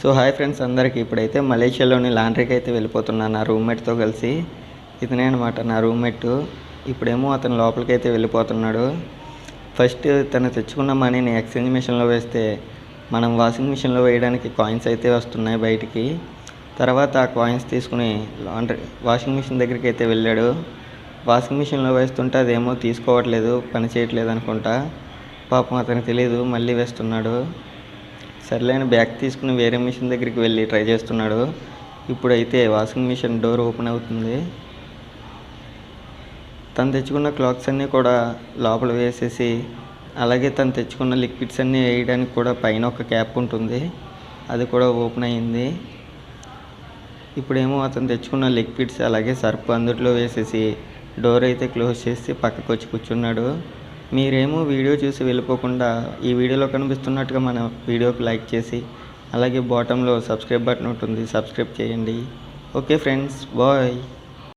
So hi friends అందరికీ ఇప్పుడైతే మలేషియాలోని లాండ్రీకి అయితే వెళ్ళిపోతున్నాను నా రూమ్మేట్తో కలిసి. ఇతనే అనమాట నా రూమ్మేట్ ఇప్పుడేమో అతను లోపలికి అయితే వెళ్ళిపోతున్నాడు. ఫస్ట్ తను తెచ్చుకున్న మనీని ఎక్స్చేంజ్ మిషన్లో వేస్తే మనం వాషింగ్ మిషన్లో వేయడానికి కాయిన్స్ అయితే వస్తున్నాయి బయటికి. తర్వాత ఆ కాయిన్స్ తీసుకుని లాండ్రీ వాషింగ్ మిషన్ దగ్గరికి అయితే వెళ్ళాడు. వాషింగ్ మిషన్లో వేస్తుంటే అదేమో తీసుకోవట్లేదు పని చేయట్లేదు అనుకుంటా. పాపం అతనికి తెలియదు మళ్ళీ వేస్తున్నాడు. సర్లేని బ్యాగ్ తీసుకుని వేరే మిషన్ దగ్గరికి వెళ్ళి ట్రై చేస్తున్నాడు. ఇప్పుడైతే వాషింగ్ మిషన్ డోర్ ఓపెన్ అవుతుంది. తను తెచ్చుకున్న క్లాత్స్ అన్నీ కూడా లోపల వేసేసి అలాగే తను తెచ్చుకున్న లిక్విడ్స్ అన్నీ వేయడానికి కూడా పైన ఒక క్యాప్ ఉంటుంది. అది కూడా ఓపెన్ అయ్యింది ఇప్పుడేమో అతను తెచ్చుకున్న లిక్విడ్స్ అలాగే సర్ప్ అందుట్లో వేసేసి డోర్ అయితే క్లోజ్ చేసి పక్కకు వచ్చి కూర్చున్నాడు. మీరేమో వీడియో చూసి వెళ్ళిపోకుండా ఈ వీడియోలో కనిపిస్తున్నట్టుగా మన వీడియోకి లైక్ చేసి అలాగే బాటంలో సబ్స్క్రైబ్ బటన్ ఉంటుంది సబ్స్క్రైబ్ చేయండి. Okay friends bye.